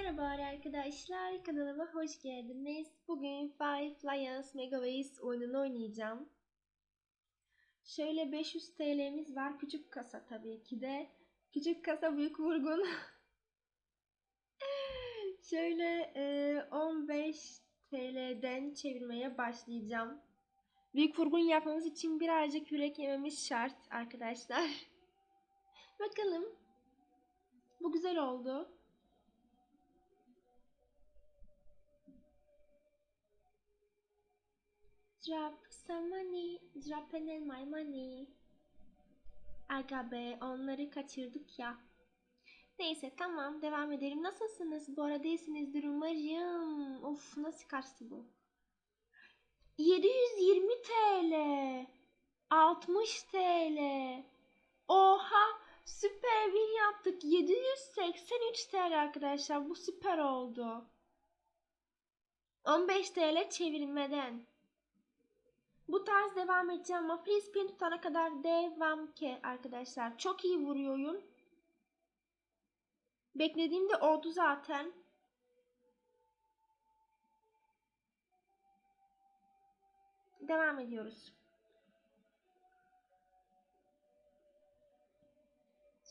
Merhaba arkadaşlar, kanalıma hoş geldiniz. Bugün Five Lions Megaways oyununu oynayacağım. Şöyle 500 TL'miz var. Küçük kasa tabii ki de. Küçük kasa büyük vurgun. Şöyle e, 15 TL'den çevirmeye başlayacağım. Büyük vurgun yapmamız için birazcık yürek yememiz şart arkadaşlar. Bakalım. Bu güzel oldu. Drop some money, drop in my money. Aga be onları kaçırdık ya. Neyse tamam devam edelim. Nasılsınız? Bu arada iyisinizdir umarım. Of nasıl kaçtı bu? 720 TL. 60 TL. Oha süper win yaptık. 783 TL arkadaşlar. Bu süper oldu. 15 TL çevirmeden. Bu tarz devam edeceğim ama free spin tutana kadar devam ki arkadaşlar. Çok iyi vuruyor oyun. Beklediğimde oldu zaten. Devam ediyoruz.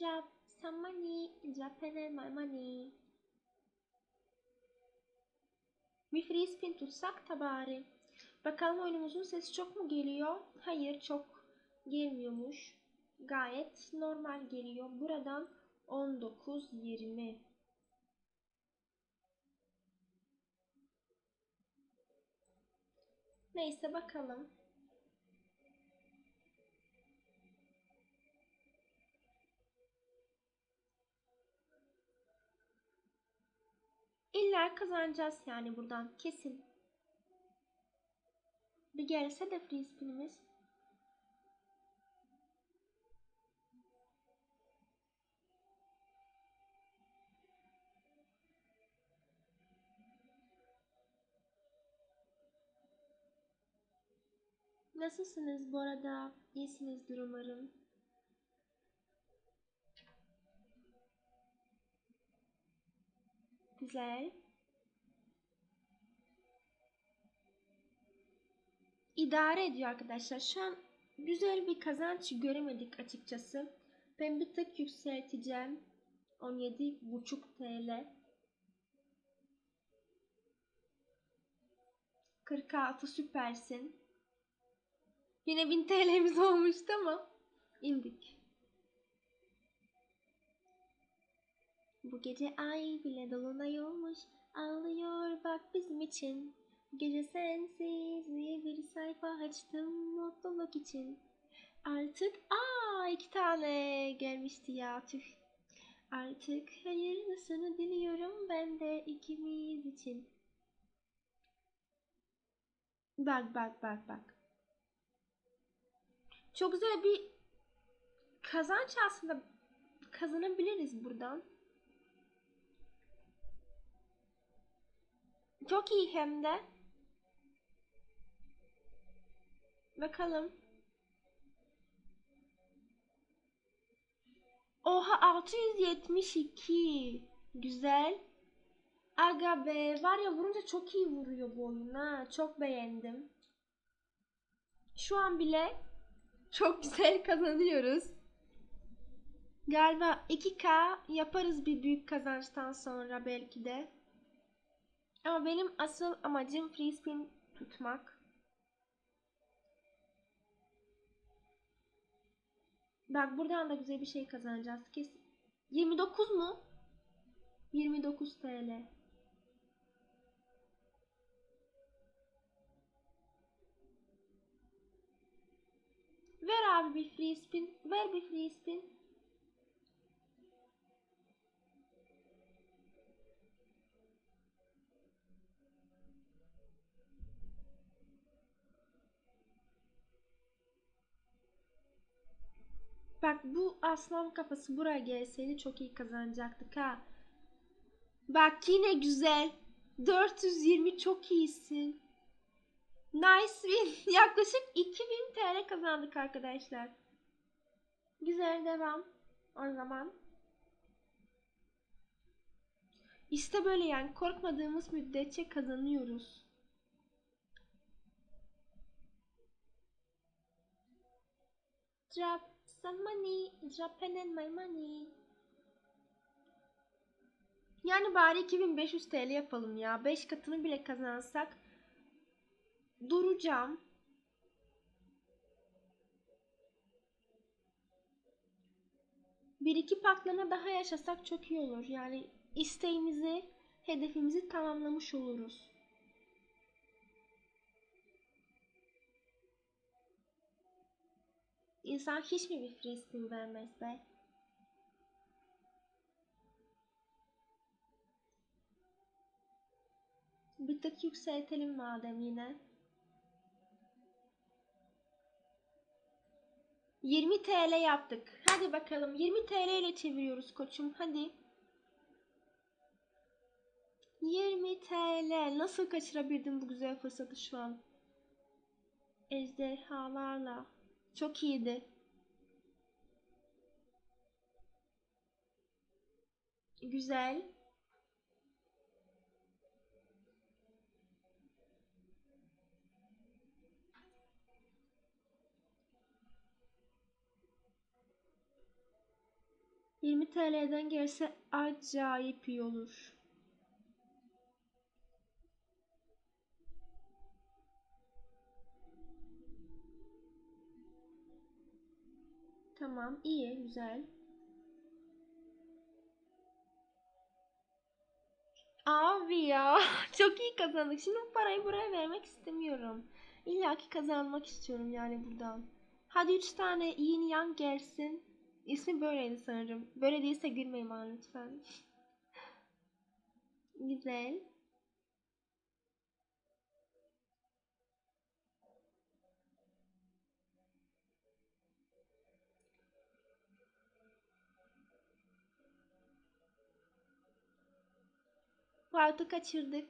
Drop some money, drop my money. Bir free spin tutsak da bari. Bakalım oyunumuzun sesi çok mu geliyor? Hayır çok gelmiyormuş. Gayet normal geliyor. Buradan 19 20 Neyse bakalım. İlla kazanacağız yani buradan kesin. Bir gelse de free spinimiz. Nasılsınız bu arada? İyisinizdir umarım. Güzel. İdare ediyor arkadaşlar. Şu an güzel bir kazanç göremedik açıkçası. Ben bir tık yükselteceğim. 17,5 TL. 46 süpersin. Yine 1000 TL'miz olmuştu ama indik. Bu gece ay bile dolunay olmuş. Ağlıyor bak bizim için. Gece sensiz diye bir sayfa açtım mutluluk için. Artık aa iki tane gelmişti ya tüh. Artık hayırlısını diliyorum ben de ikimiz için. Bak bak bak bak. Çok güzel bir kazanç aslında kazanabiliriz buradan. Çok iyi hem de. Bakalım. Oha 672. Güzel. Aga be var ya vurunca çok iyi vuruyor bu oyun. Çok beğendim. Şu an bile çok güzel kazanıyoruz. Galiba 2K yaparız bir büyük kazançtan sonra belki de. Ama benim asıl amacım free spin tutmak. Bak buradan da güzel bir şey kazanacağız. Kesin. 29 mu? 29 TL. Ver abi bir free spin. Ver bir free spin. Bak bu aslan kafası buraya gelseydi çok iyi kazanacaktık ha. Bak yine güzel. 420 çok iyisin. Nice win. Yaklaşık 2000 TL kazandık arkadaşlar. Güzel devam. O zaman. İşte böyle yani korkmadığımız müddetçe kazanıyoruz. Drop some money, drop in my money. Yani bari 2500 TL yapalım ya. 5 katını bile kazansak duracağım. Bir iki patlama daha yaşasak çok iyi olur. Yani isteğimizi, hedefimizi tamamlamış oluruz. İnsan hiç mi bir free spin vermez be? Bir tık yükseltelim madem yine. 20 TL yaptık. Hadi bakalım 20 TL ile çeviriyoruz koçum. Hadi. 20 TL. Nasıl kaçırabildim bu güzel fırsatı şu an? Ejderhalarla. Çok iyiydi. Güzel. Yirmi TL'den gelse acayip iyi olur. Tamam, iyi, güzel. Abi ya, çok iyi kazandık. Şimdi bu parayı buraya vermek istemiyorum. İlla ki kazanmak istiyorum yani buradan. Hadi 3 tane yin yang gelsin. İsmi böyleydi sanırım. Böyle değilse gülmeyin bana lütfen. Güzel. Vardı kaçırdık.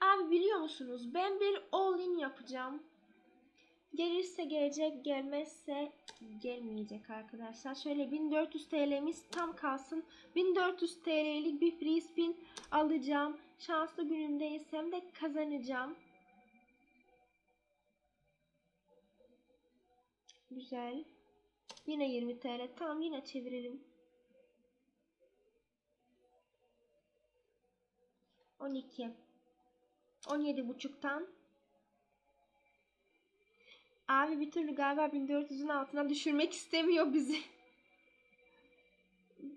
Abi biliyor musunuz? Ben bir all-in yapacağım. Gelirse gelecek, gelmezse gelmeyecek arkadaşlar. Şöyle 1400 TL'miz tam kalsın. 1400 TL'lik bir free spin alacağım. Şanslı günümdeysem de kazanacağım. Güzel. Yine 20 TL. Tamam yine çevirelim. 12. 17 buçuktan. Abi bir türlü galiba 1400'ün altına düşürmek istemiyor bizi.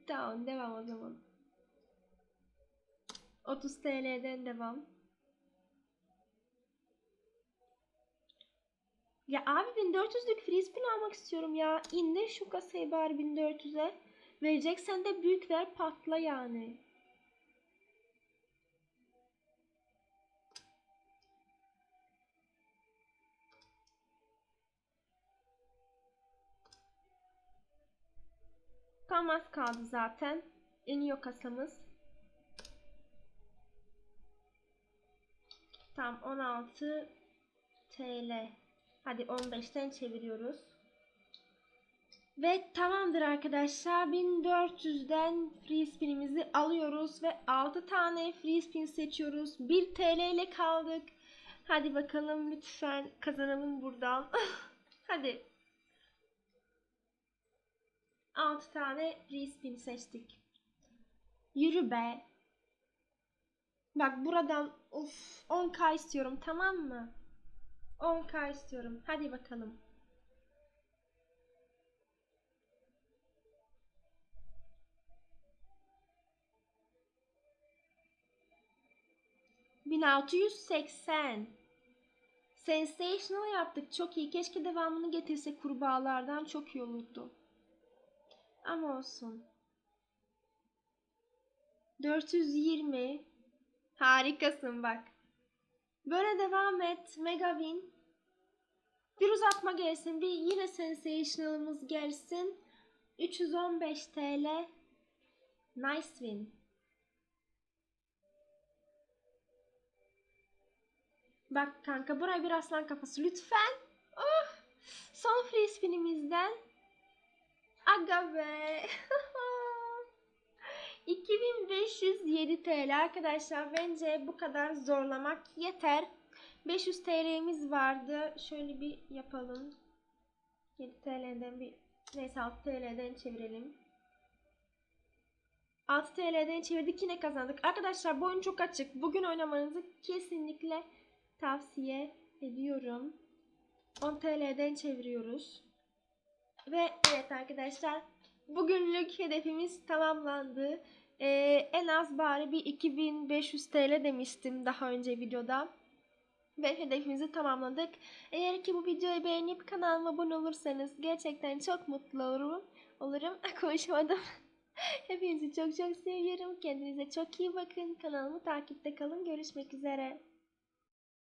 tamam devam o zaman. 30 TL'den devam. Ya abi 1400'lük free spin almak istiyorum ya. İndir şu kasayı bari 1400'e. Vereceksen de büyük ver patla yani. Tam az kaldı zaten. İniyor kasamız. Tam 16 TL. Hadi 15'ten çeviriyoruz. Ve tamamdır arkadaşlar. 1400'den free spinimizi alıyoruz ve 6 tane free spin seçiyoruz. 1 TL ile kaldık. Hadi bakalım lütfen kazanalım buradan. Hadi. 6 tane free spin seçtik. Yürü be. Bak buradan of 10k istiyorum tamam mı? 10k istiyorum. Hadi bakalım. Bin altı yüz seksen. Sensational yaptık. Çok iyi. Keşke devamını getirse kurbağalardan çok iyi olurdu. Ama olsun. 420. Harikasın bak. Böyle devam et. Mega win. Bir uzatma gelsin. Bir yine sensational'ımız gelsin. 315 TL. Nice win. Bak kanka buraya bir aslan kafası lütfen. Oh, son free spinimizden. Aga be. 2507 TL arkadaşlar bence bu kadar zorlamak yeter. 500 TL'miz vardı. Şöyle bir yapalım. 7 TL'den bir neyse 6 TL'den çevirelim. 6 TL'den çevirdik yine kazandık. Arkadaşlar bu oyun çok açık. Bugün oynamanızı kesinlikle tavsiye ediyorum. 10 TL'den çeviriyoruz. Ve evet arkadaşlar bugünlük hedefimiz tamamlandı. Ee, en az bari bir 2500 TL demiştim daha önce videoda. Ve hedefimizi tamamladık. Eğer ki bu videoyu beğenip kanalıma abone olursanız gerçekten çok mutlu olurum. Olurum. Konuşamadım. Hepinizi çok çok seviyorum. Kendinize çok iyi bakın. Kanalımı takipte kalın. Görüşmek üzere.